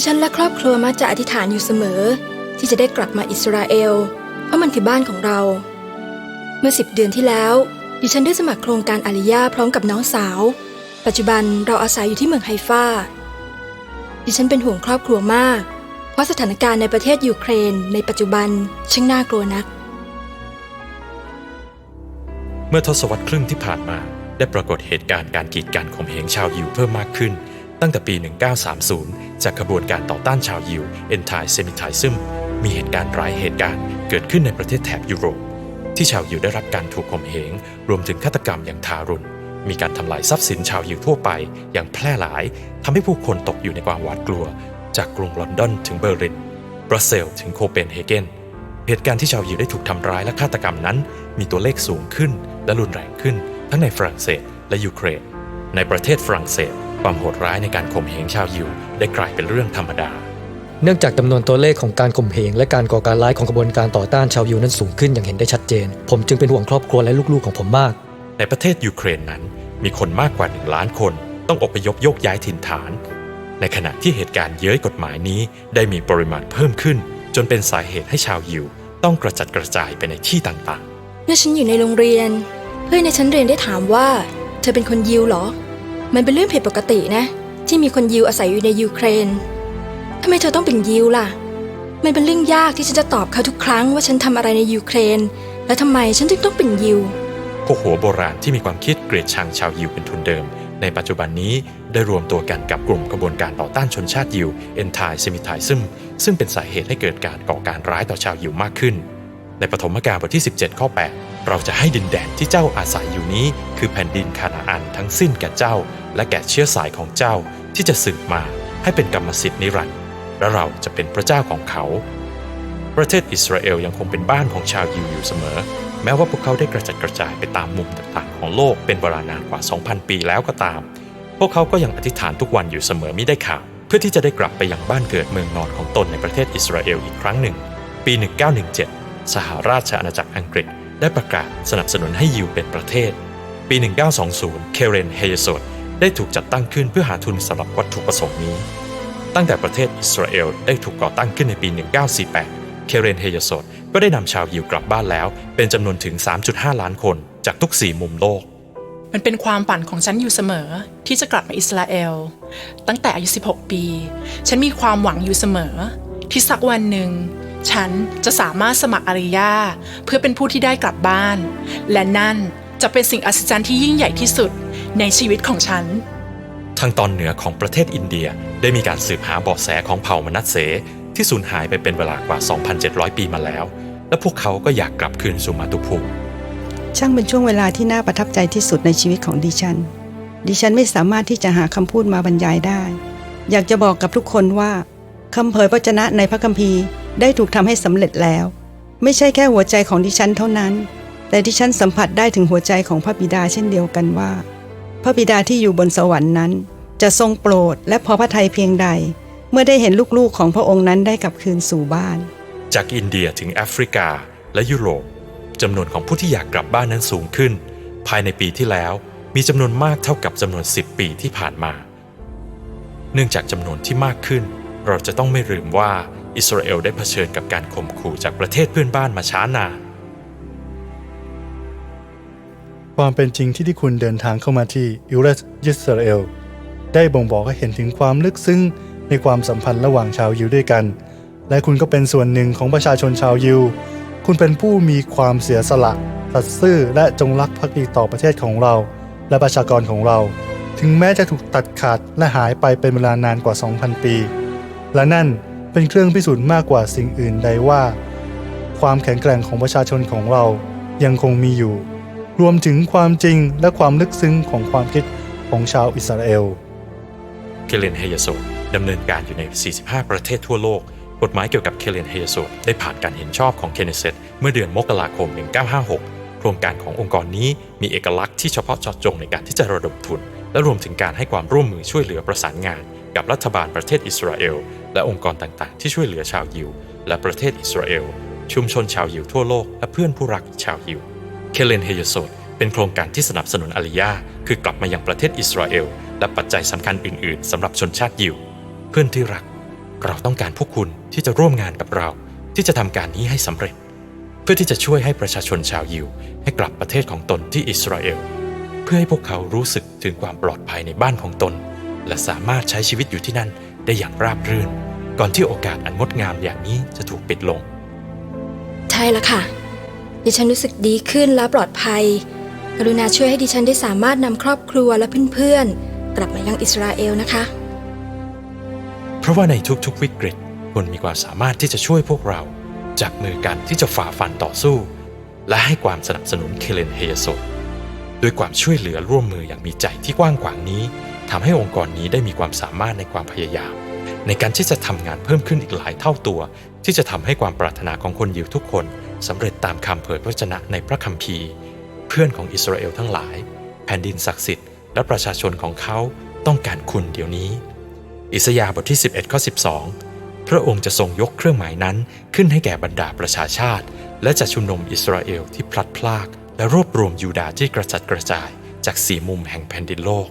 ดิฉันและครอบครัวมักจะอธิษฐานอยู่เสมอ ที่จะได้กลับมาอิสราเอล เพราะมันคือบ้านของเรา เมื่อสิบเดือนที่แล้วดิฉันได้สมัครโครงการอาริยาพร้อมกับน้องสาว ปัจจุบันเราอาศัยอยู่ที่เมืองไฮฟาดิฉันเป็นห่วงครอบครัวมาก เพราะสถานการณ์ในประเทศยูเครน ในปัจจุบันช่างน่ากลัวนัก เมื่อทศวรรษครึ่งที่ผ่านมาได้ปรากฏเหตุการณ์การกีดกันข่มเหงชาวยิวเพิ่มมากขึ้น ตั้งแต่ปี 1930 จากขบวนการต่อต้านชาวยิว Anti Semitism มีเหตุการณ์หลายเหตุการณ์เกิดขึ้นในประเทศแถบยุโรป ที่ชาวยิวได้รับการถูกข่มเหง รวมถึงฆาตกรรมอย่างทารุณ มีการทำลายทรัพย์สินชาวยิวทั่วไป อย่างแพร่หลายทำให้ผู้คนตกอยู่ในความหวาดกลัว จากกรุงลอนดอนถึงเบอร์ลินบรัสเซลส์ถึงโคเปนเฮเกนเหตุการณ์ที่ชาวยิวได้ถูกทำร้ายและฆาตกรรมนั้น มีตัวเลขสูงขึ้น และรุนแรงขึ้น ทั้งในฝรั่งเศสและยูเครนในประเทศฝรั่งเศส ความโหดร้ายในการข่มเหงชาวยิวได้กลายเป็นเรื่องธรรมดา เนื่องจากจำนวนตัวเลขของการข่มเหงและการก่อการร้ายของกระบวนการต่อต้านชาวยิวนั้นสูงขึ้นอย่างเห็นได้ชัดเจน ผมจึงเป็นห่วงครอบครัวและลูกๆของผมมาก ในประเทศยูเครนนั้น มีคนมากกว่า1ล้านคน ต้องอพยพโยกย้ายถิ่นฐาน ในขณะที่เหตุการณ์เย้ยกฎหมายนี้ ได้มีปริมาณเพิ่มขึ้น จนเป็นสาเหตุให้ชาวยิวต้องกระจัดกระจายไปในที่ต่างเมื่อฉันอยู่ในโรงเรียน เพื่อนในชั้นเรียนได้ถามว่า เธอเป็นคนยิวเหรอ มันเป็นเรื่องผิดปกตินะ ที่มีคนยิวอาศัยอยู่ในยูเครนทำไมเธอต้องเป็นยิวล่ะ มันเป็นเรื่องยากที่ฉันจะตอบเขาทุกครั้งว่าฉันทำอะไรในยูเครน และทำไมฉันถึงต้องเป็นยิว พวกหัวโบราณที่มีความคิดเกลียดชังชาวยิวเป็นทุนเดิม ในปัจจุบันนี้ได้รวมตัวกันกับกลุ่มกระบวนการต่อต้านชนชาติยิว Anti Semitism ซึ่งเป็นสาเหตุให้เกิดการก่อการร้ายต่อชาวยิวมากขึ้น ในปฐมกาลบทที่ 17 ข้อ 8 เราจะให้ดินแดนที่เจ้าอาศัยอยู่นี้ คือแผ่นดินคานาอันทั้งสิ้นแก่เจ้า และแก่เชื้อสายของเจ้าที่จะสืบมาให้เป็นกรรมสิทธิ์นิรันดร์และเราจะเป็นพระเจ้าของเขา ประเทศอิสราเอลยังคงเป็นบ้านของชาวยิวอยู่เสมอ แม้ว่าพวกเขาได้กระจัดกระจายไปตามมุมต่างๆ ของโลกเป็นเวลานานกว่า 2,000 ปีแล้วก็ตาม พวกเขาก็ยังอธิษฐานทุกวันอยู่เสมอมิได้ขาดเพื่อที่จะได้กลับไปยังบ้านเกิดเมืองนอนของตนในประเทศอิสราเอลอีกครั้งหนึ่ง ปี 1917 สหราชอาณาจักรอังกฤษ ได้ประกาศสนับสนุนให้ยิวเป็นประเทศ ปี 1920 เคเรนเฮเยโซดได้ถูกจัดตั้งขึ้นเพื่อหาทุนสำหรับวัตถุประสงค์นี้ ตั้งแต่ประเทศอิสราเอลได้ถูกก่อตั้งขึ้นในปี 1948 เคเรนเฮเยโซดก็ได้นำชาวยิวกลับบ้านแล้ว เป็นจำนวนถึง 3.5 ล้านคนจากทุกสี่มุมโลก มันเป็นความฝันของฉันอยู่เสมอที่จะกลับมาอิสราเอล ตั้งแต่อายุ 16 ปี ฉันมีความหวังอยู่เสมอ ที่สักวันหนึ่ง ฉันจะสามารถสมัครอาริยาเพื่อเป็นผู้ที่ได้กลับบ้าน และนั่นจะเป็นสิ่งอัศจรรย์ที่ยิ่งใหญ่ที่สุดในชีวิตของฉัน ทางตอนเหนือของประเทศอินเดียได้มีการสืบหาเบาะแสของเผ่ามนัสเสที่สูญหายไปเป็นเวลากว่า 2,700 ปีมาแล้ว และพวกเขาก็อยากกลับคืนสู่มาตุภูมิช่างเป็นช่วงเวลาที่น่าประทับใจที่สุดในชีวิตของดิฉัน ดิฉันไม่สามารถที่จะหาคำพูดมาบรรยายได้ อยากจะบอกกับทุกคนว่าคำเผยพระชนะในพระคัมภีร์ ได้ถูกทำให้สำเร็จแล้ว ไม่ใช่แค่หัวใจของดิฉันเท่านั้น แต่ดิฉันสัมผัสได้ถึงหัวใจของพระบิดาเช่นเดียวกันว่า พระบิดาที่อยู่บนสวรรค์นั้น จะทรงโปรดและพอพระทัยเพียงใด เมื่อได้เห็นลูกๆของพระองค์นั้นได้กลับคืนสู่บ้าน จากอินเดียถึงแอฟริกาและยุโรปจำนวนของผู้ที่อยากกลับบ้านนั้นสูงขึ้น ภายในปีที่แล้วมีจำนวนมากเท่ากับจำนวน 10 ปีที่ผ่านมา เนื่องจากจำนวนที่มากขึ้น เราจะต้องไม่ลืมว่า อิสราเอลได้เผชิญกับการข่มขู่จากประเทศเพื่อนบ้านมาช้านาน ความเป็นจริงที่ที่คุณเดินทางเข้ามาที่อิรัสยิสราเอลได้บ่งบอกให้เห็นถึงความลึกซึ้งในความสัมพันธ์ระหว่างชาวยิวด้วยกัน และคุณก็เป็นส่วนหนึ่งของประชาชนชาวยิว คุณเป็นผู้มีความเสียสละสัตย์ซื่อและจงรักภักดีต่อประเทศของเรา และประชากรของเรา ถึงแม้จะถูกตัดขาดและหายไปเป็นเวลานานกว่า 2,000 ปี และนั่น เป็นเครื่องพิสูจน์มากกว่าสิ่งอื่นใดว่า ความแข็งแกร่งของประชาชนของเรายังคงมีอยู่ รวมถึงความจริงและความลึกซึ้งของความคิดของชาวอิสราเอลเคเลนเฮยโซดดำเนินการอยู่ใน 45 ประเทศทั่วโลก กฎหมายเกี่ยวกับเคเลนเฮยโซได้ผ่านการเห็นชอบของเคเนเซตเมื่อเดือนมกราคม 1956 โครงการขององค์กรนี้มีเอกลักษณ์ที่เฉพาะเจาะจงในการที่จะระดมทุน และรวมถึงการให้ความร่วมมือช่วยเหลือประสานงาน กับรัฐบาลประเทศอิสราเอล และองค์กรต่างๆ ที่ช่วยเหลือชาวยิว และประเทศอิสราเอล ชุมชนชาวยิวทั่วโลก และเพื่อนผู้รักชาวยิว เคเลนเฮยโซดเป็นโครงการที่สนับสนุนอาริยา คือกลับมายังประเทศอิสราเอล และปัจจัยสำคัญอื่น ๆสำหรับชนชาติยิว เพื่อนที่รัก เราต้องการพวกคุณที่จะร่วมงานกับเรา ที่จะทำการนี้ให้สำเร็จ เพื่อที่จะช่วยให้ประชาชนชาวยิว ให้กลับประเทศของตนที่อิสราเอล เพื่อให้พวกเขารู้สึกถึงความปลอดภัยในบ้านของตน และสามารถใช้ชีวิตอยู่ที่นั่น ได้อย่างราบรื่น ก่อนที่โอกาสอันงดงามอย่างนี้จะถูกปิดลง ใช่แล้วค่ะ ดิฉันรู้สึกดีขึ้นและปลอดภัย กรุณาช่วยให้ดิฉันได้สามารถนำครอบครัวและเพื่อนๆ กลับมายังอิสราเอลนะคะ เพราะว่าในทุกๆวิกฤตคุณมีความสามารถที่จะช่วยพวกเราจับมือกันที่จะฝ่าฟันต่อสู้ และให้ความสนับสนุนเคเลนเฮยโซด้วยความช่วยเหลือร่วมมืออย่างมีใจที่กว้างขวางนี้ ทำให้องค์กรนี้ได้มีความสามารถในความพยายาม ในการที่จะทำงานเพิ่มขึ้นอีกหลายเท่าตัว ที่จะทำให้ความปรารถนาของคนยิวทุกคนสำเร็จตามคำเผยพระวจนะในพระคัมภีร์ เพื่อนของอิสราเอลทั้งหลาย แผ่นดินศักดิ์สิทธิ์และประชาชนของเขาต้องการคุณเดี๋ยวนี้ อิสยาห์บทที่ 11ข้อ12 พระองค์จะทรงยกเครื่องหมายนั้นขึ้นให้แก่บรรดาประชาชาติ และจะชุมนุมอิสราเอลที่พลัดพราก และรวบรวมยูดาห์ที่กระจัดกระจายจากสี่มุมแห่งแผ่นดินโลก